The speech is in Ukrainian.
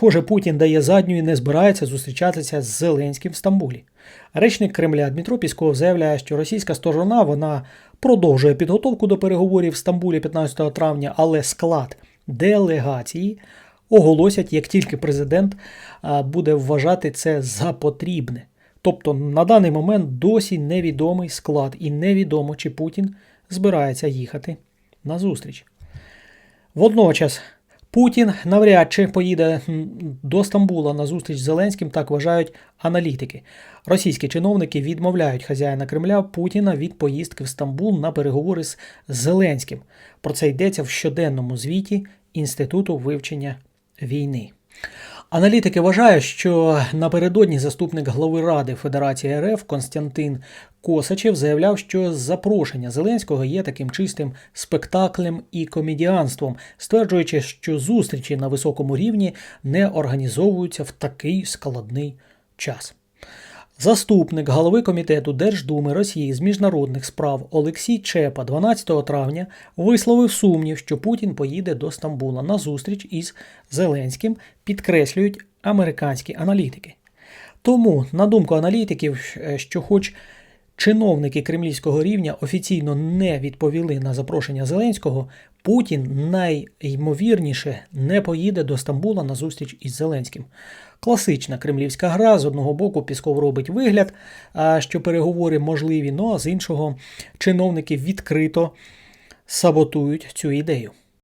Схоже, Путін дає задню і не збирається зустрічатися з Зеленським в Стамбулі. Речник Кремля Дмитро Пісков заявляє, що російська сторона вона продовжує підготовку до переговорів в Стамбулі 15 травня, але склад делегації оголосять, як тільки президент буде вважати це за потрібне. Тобто на даний момент досі невідомий склад, і невідомо, чи Путін збирається їхати на зустріч. Водночас Путін навряд чи поїде до Стамбула на зустріч з Зеленським, так вважають аналітики. Російські чиновники відмовляють хазяїна Кремля Путіна від поїздки в Стамбул на переговори з Зеленським. Про це йдеться в щоденному звіті Інституту вивчення війни. Аналітики вважають, що напередодні заступник глави Ради Федерації РФ Константин Косачев заявляв, що запрошення Зеленського є таким чистим спектаклем і комедіанством, стверджуючи, що зустрічі на високому рівні не організовуються в такий складний час. Заступник голови комітету Держдуми Росії з міжнародних справ Олексій Чепа 12 травня висловив сумнів, що Путін поїде до Стамбула на зустріч із Зеленським, підкреслюють американські аналітики. Тому, на думку аналітиків, е, що хоч чиновники кремлівського рівня офіційно не відповіли на запрошення Зеленського, Путін найймовірніше не поїде до Стамбула на зустріч із Зеленським. Класична кремлівська гра з одного боку Пісков робить вигляд, що переговори можливі, ну а з іншого чиновники відкрито саботують цю ідею.